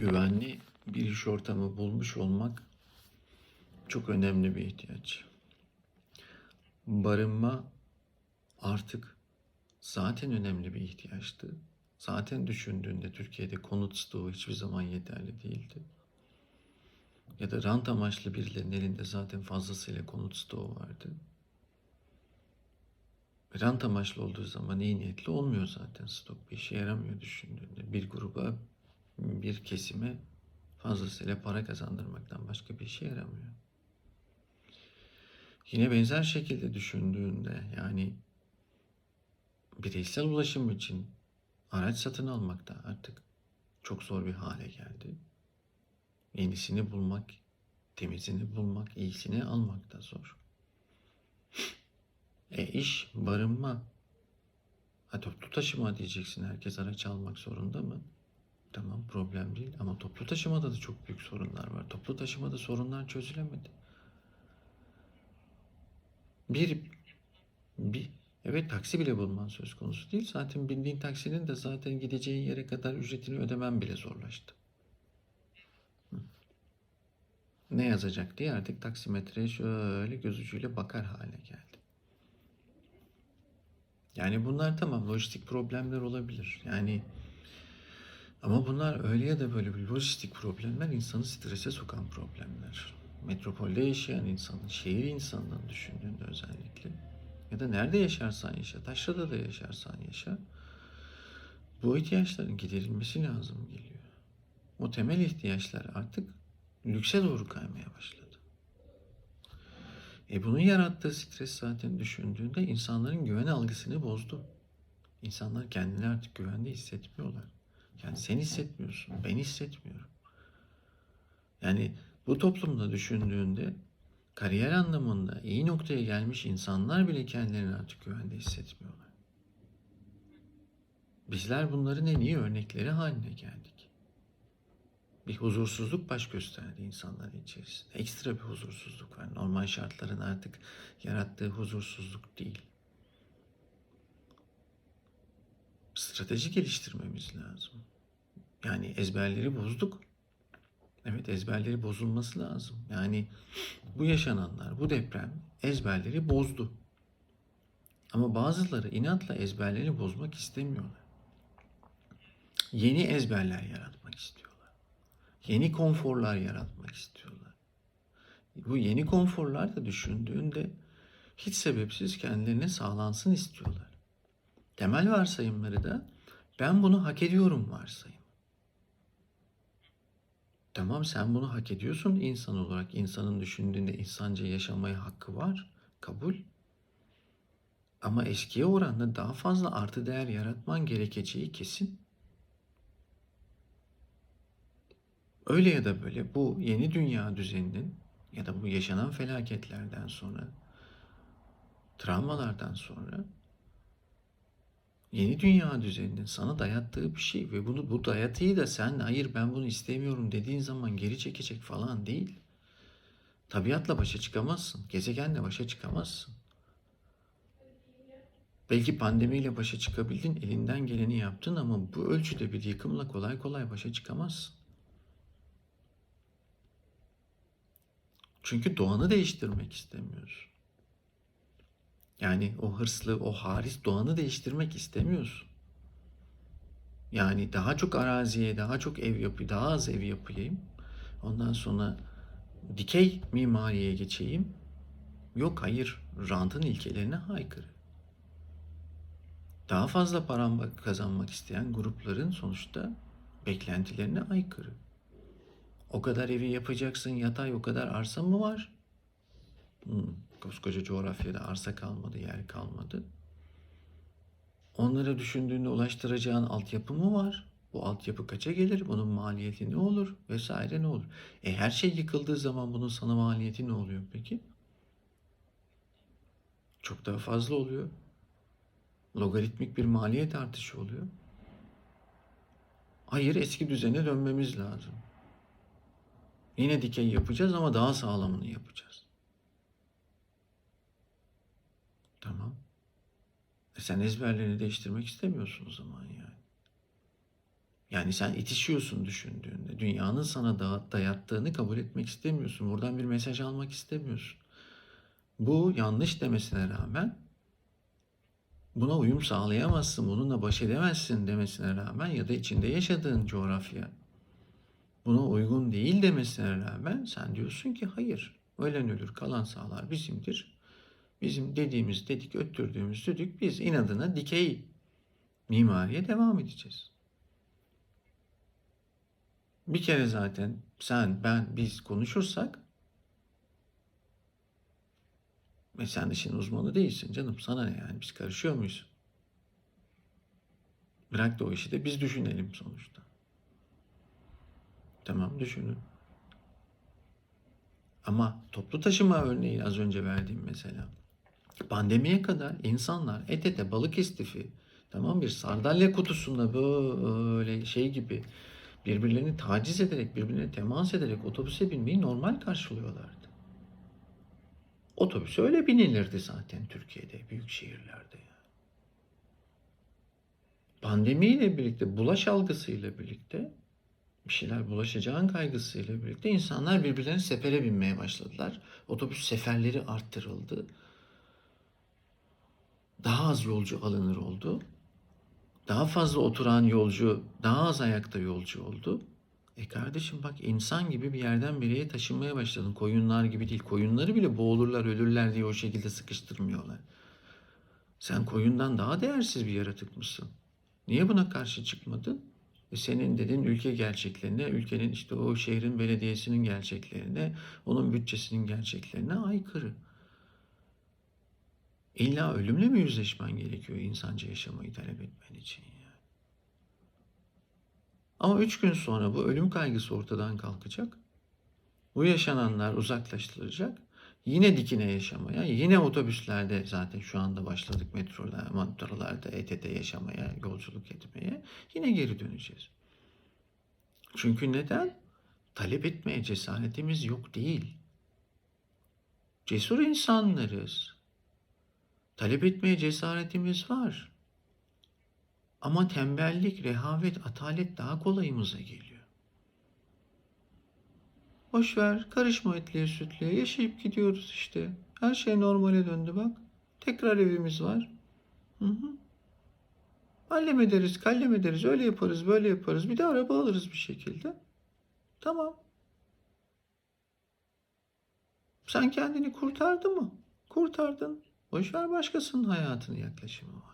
güvenli bir iş ortamı bulmuş olmak çok önemli bir ihtiyaç. Barınma artık zaten önemli bir ihtiyaçtı. Zaten düşündüğünde Türkiye'de konut stoğu hiçbir zaman yeterli değildi. Ya da rant amaçlı birilerinin elinde zaten fazlasıyla konut stoğu vardı. Rant amaçlı olduğu zaman iyi niyetli olmuyor zaten stok. Bir işe yaramıyor düşündüğünde. Bir gruba, bir kesime fazlasıyla para kazandırmaktan başka bir işe yaramıyor. Yine benzer şekilde düşündüğünde yani bireysel ulaşım için araç satın almak da artık çok zor bir hale geldi. Yenisini bulmak, temizini bulmak, iyisini almak da zor. E iş, barınma. Ha toplu taşıma diyeceksin. Herkes araç almak zorunda mı? Tamam problem değil ama toplu taşımada da çok büyük sorunlar var. Toplu taşımada sorunlar çözülemedi. Bir, bir evet taksi bile bulman söz konusu değil. Zaten bindiğin taksinin de zaten gideceğin yere kadar ücretini ödemen bile zorlaştı. Ne yazacak diye artık taksimetreye şöyle göz ucuyla bakar hale geldi. Yani bunlar tamam lojistik problemler olabilir. Yani ama bunlar öyle ya da böyle bir lojistik problemler insanı strese sokan problemler. Metropolde yaşayan insanın, şehir insanından düşündüğünde özellikle ya da nerede yaşarsan yaşa, taşrada da yaşarsan yaşa bu ihtiyaçların giderilmesi lazım geliyor. O temel ihtiyaçlar artık lükse doğru kaymaya başladı. E bunun yarattığı stres zaten düşündüğünde insanların güven algısını bozdu. İnsanlar kendini artık güvende hissetmiyorlar. Yani sen hissetmiyorsun, ben hissetmiyorum. Yani bu toplumda düşündüğünde kariyer anlamında iyi noktaya gelmiş insanlar bile kendilerini artık güvende hissetmiyorlar. Bizler bunların en iyi örnekleri haline geldik. Bir huzursuzluk baş gösterdi insanların içerisinde. Ekstra bir huzursuzluk var. Normal şartların artık yarattığı huzursuzluk değil. Strateji geliştirmemiz lazım. Yani ezberleri bozduk. Evet ezberleri bozulması lazım. Yani bu yaşananlar, bu deprem ezberleri bozdu. Ama bazıları inatla ezberleri bozmak istemiyorlar. Yeni ezberler yaratmak istiyorlar. Yeni konforlar yaratmak istiyorlar. Bu yeni konforlar da düşündüğünde hiç sebepsiz kendilerine sağlansın istiyorlar. Temel varsayımları da ben bunu hak ediyorum varsayım. Tamam sen bunu hak ediyorsun insan olarak. insanın düşündüğünde insanca yaşamaya hakkı var. Kabul. Ama eskiye oranla daha fazla artı değer yaratman gerekeceği kesin. Öyle ya da böyle bu yeni dünya düzeninin ya da bu yaşanan felaketlerden sonra, travmalardan sonra yeni dünya düzeninin sana dayattığı bir şey ve bunu bu dayatıyı da sen hayır ben bunu istemiyorum dediğin zaman geri çekecek falan değil. Tabiatla başa çıkamazsın. Gezegenle başa çıkamazsın. Belki pandemiyle başa çıkabildin, elinden geleni yaptın ama bu ölçüde bir yıkımla kolay kolay başa çıkamazsın. Çünkü doğanı değiştirmek istemiyorsun. Yani o hırslı, o haris doğanı değiştirmek istemiyorsun. Yani daha çok araziye, daha çok ev yapı, daha az ev yapayım. Ondan sonra dikey mimariye geçeyim. Yok hayır, rantın ilkelerine aykırı. Daha fazla param kazanmak isteyen grupların sonuçta beklentilerine aykırı. O kadar evi yapacaksın yatay o kadar arsa mı var? Hmm, koskoca coğrafyada arsa kalmadı, yer kalmadı. Onları düşündüğünde ulaştıracağın altyapı mı var? Bu altyapı kaça gelir? Bunun maliyeti ne olur? Vesaire ne olur? E her şey yıkıldığı zaman bunun sana maliyeti ne oluyor peki? Çok daha fazla oluyor. Logaritmik bir maliyet artışı oluyor. Hayır eski düzene dönmemiz lazım. Yine dikey yapacağız ama daha sağlamını yapacağız. Tamam. E sen ezberlerini değiştirmek istemiyorsun o zaman yani. Yani sen itişiyorsun düşündüğünde. Dünyanın sana da- dayattığını kabul etmek istemiyorsun. Buradan bir mesaj almak istemiyorsun. Bu yanlış demesine rağmen buna uyum sağlayamazsın, bununla baş edemezsin demesine rağmen ya da içinde yaşadığın coğrafya buna uygun değil demesine rağmen sen diyorsun ki hayır, ölen ölür, kalan sağlar bizimdir. Bizim dediğimiz dedik, öttürdüğümüz düdük biz inadına dikey mimariye devam edeceğiz. Bir kere zaten sen, ben, biz konuşursak ve sen işin uzmanı değilsin canım sana ne yani biz karışıyor muyuz? Bırak da o işi de biz düşünelim sonuçta. Tamam düşünün. Ama toplu taşıma örneği az önce verdiğim mesela. Pandemiye kadar insanlar et ete balık istifi tamam bir sardalya kutusunda böyle şey gibi birbirlerini taciz ederek birbirine temas ederek otobüse binmeyi normal karşılıyorlardı. Otobüse öyle binilirdi zaten Türkiye'de büyük şehirlerde. Pandemiyle birlikte bulaş algısıyla birlikte bir şeyler bulaşacağın kaygısıyla birlikte insanlar birbirlerine sefere binmeye başladılar. Otobüs seferleri arttırıldı. Daha az yolcu alınır oldu. Daha fazla oturan yolcu, daha az ayakta yolcu oldu. E kardeşim bak insan gibi bir yerden bir yere taşınmaya başladın. Koyunlar gibi değil. Koyunları bile boğulurlar, ölürler diye o şekilde sıkıştırmıyorlar. Sen koyundan daha değersiz bir yaratık mısın? Niye buna karşı çıkmadın? E senin dedin ülke gerçeklerine, ülkenin işte o şehrin belediyesinin gerçeklerine, onun bütçesinin gerçeklerine aykırı. İlla ölümle mi yüzleşmen gerekiyor insanca yaşamayı talep etmen için ya? Ama üç gün sonra bu ölüm kaygısı ortadan kalkacak. Bu yaşananlar uzaklaştırılacak. Yine dikine yaşamaya, yine otobüslerde zaten şu anda başladık metrolar, metrolarda et ete yaşamaya, yolculuk etmeye. Yine geri döneceğiz. Çünkü neden? Talep etmeye cesaretimiz yok değil. Cesur insanlarız. Talep etmeye cesaretimiz var. Ama tembellik, rehavet, atalet daha kolayımıza geliyor. Boş ver, karışma etliye sütlüye, yaşayıp gidiyoruz işte. Her şey normale döndü bak. Tekrar evimiz var. Hı hı. Hallem ederiz, kallem ederiz, öyle yaparız, böyle yaparız. Bir de araba alırız bir şekilde. Tamam. Sen kendini kurtardı mı? Kurtardın. Boş ver başkasının hayatını yaklaşımı var.